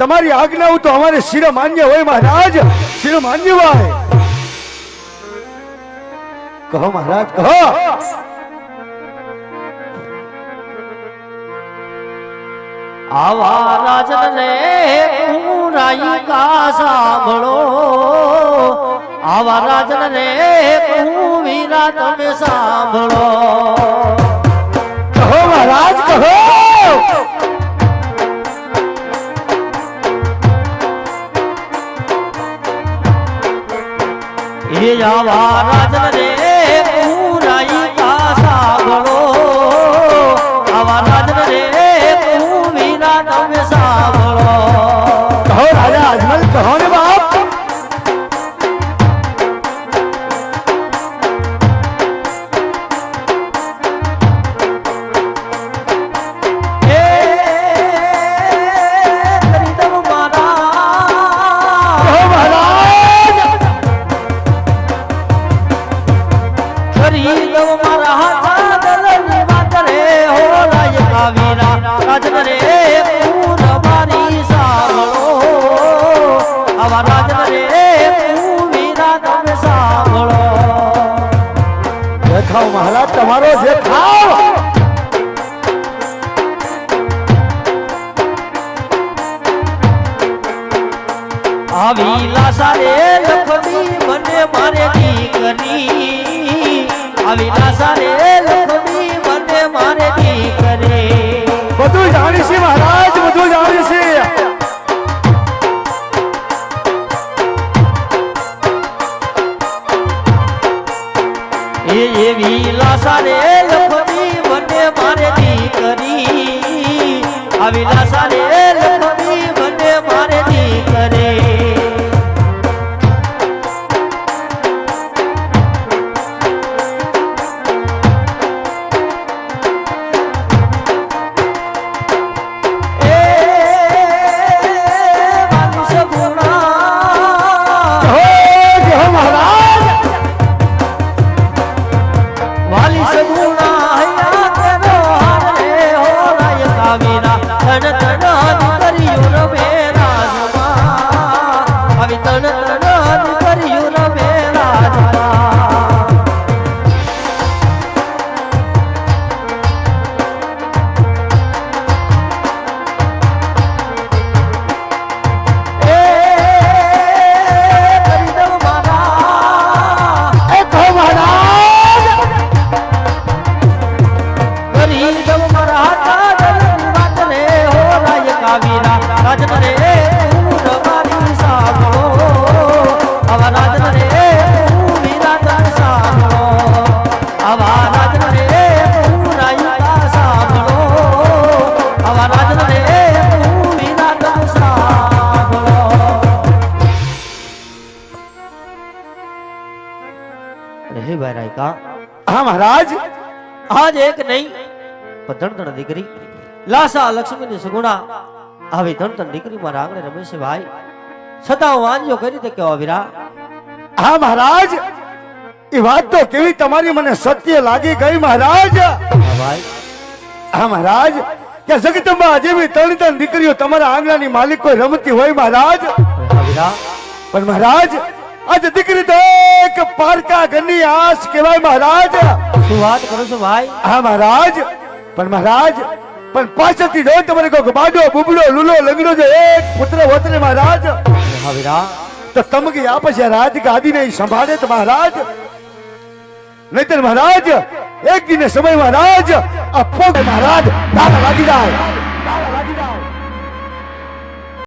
તમારી આજ્ઞાઓ તો અમારે શિર માન્ય હોય મહારાજ. શિર માન્ય હોય. કહો મહારાજ, કહો. આવા રાજન હું રાયિકા સાંભળો. આવા રાજન રે હું વીરા તમે સાંભળો. એ આવા રાજન રે મહારાજ તમારો જે ખાઓ આવી લાસા રે લખમી મને મારે દીકરી એ એવી લાસા રે લખમી મને મારે દીકરી. આવી લાસા રે વાત રે હો રાય કાવીરા રાજન રે હે ભાઈ કા હા મહારાજ આજ એક નહીં પણ ત્રણ ત્રણ દીકરી લાસા લક્ષ્મીની સુગુણા આવી ત્રણ ત્રણ દીકરી મારા આંગણે રમે છે ભાઈ છતાં હું વાંજો કરી દે કેવા વિરા હા મહારાજ એ વાત તો કેવી તમારી મને સત્ય લાગી ગઈ મહારાજ હા ભાઈ હા મહારાજ કે જગદંબા જેવી ત્રણ ત્રણ દીકરીઓ તમારા આંગણાની માલિક કોઈ રમતી હોય મહારાજ પણ મહારાજ આજ દીકરી તો એક પારકા ઘરની આશ કહેવાય મહારાજ. શું વાત કરો છો ભાઈ? હા મહારાજ. પણ મહારાજ પણ પાછળથી જો તમારે કોઈ બાડો બુબડો લુલો લગડો જો એક પુત્ર હોત ને મહારાજ. હા વીરા તો તમગી આપે છે રાજ ગાદી નહીં સંભાળે તો મહારાજ. નહીતર મહારાજ એક દિને સમય મહારાજ આ પોગ મહારાજ દાદા લાગી જાય.